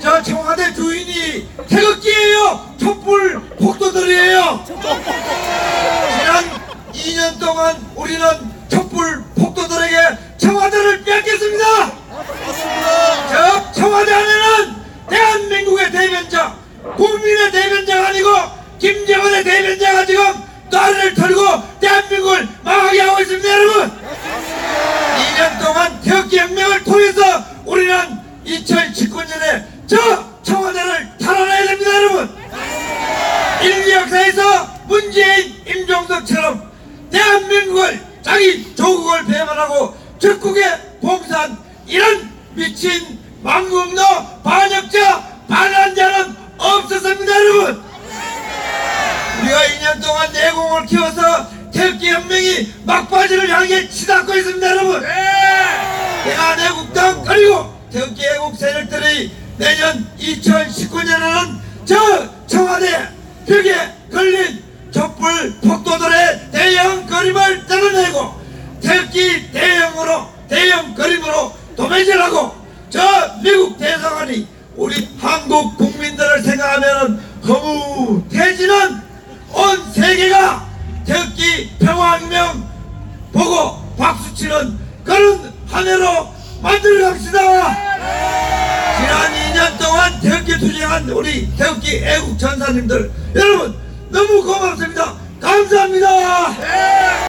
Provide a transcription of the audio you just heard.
저 청와대 주인이 태극기예요. 촛불 폭도들이에요. 지난 2년 동안 우리는 촛불 폭도들에게 청와대를 뺏겼습니다. 저 청와대 안에는 대한민국의 대변자, 국민의 대변자가 아니고 김정은의 대변자가 지금 나를 털고 대한민국을 망하게 하고 있습니다, 여러분. 2년 동안 태극기 혁명을 통해서 우리는 2019년에 저 청와대를 탈환해야 됩니다, 여러분. 인류 역사에서 문재인, 임종석처럼 대한민국을 자기 조국을 배반하고 적국에 봉사한 이런 미친 망국노 반역자 반환자는 없었습니다, 여러분. 우리가 2년 동안 내공을 키워서 태극기 혁명이 막바지를 향해 치닫고 있습니다, 여러분. 내가 내국당 그리고 태극기 애국 세력들이 내년 2019년에는 저 청와대 벽에 걸린 촛불 폭도들의 대형 그림을 뜯어내고 태극기 대형으로 대형 그림으로 도매질하고 저 미국 대사관이 우리 한국 국민들을 생각하면 허무해지는 온 세계가 태극기 평화혁명 보고 박수치는 그런 한 해로 만들어 갑시다. 투쟁한 우리 태극기 애국 전사님들 여러분 너무 고맙습니다.